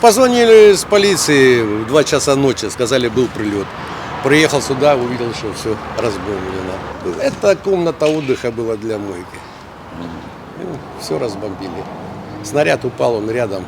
Позвонили с полиции в 2 часа ночи, сказали, был прилет. Приехал сюда, увидел, что все разбомблено. Это комната отдыха была для мойки. Ну, все разбомбили. Снаряд упал, он рядом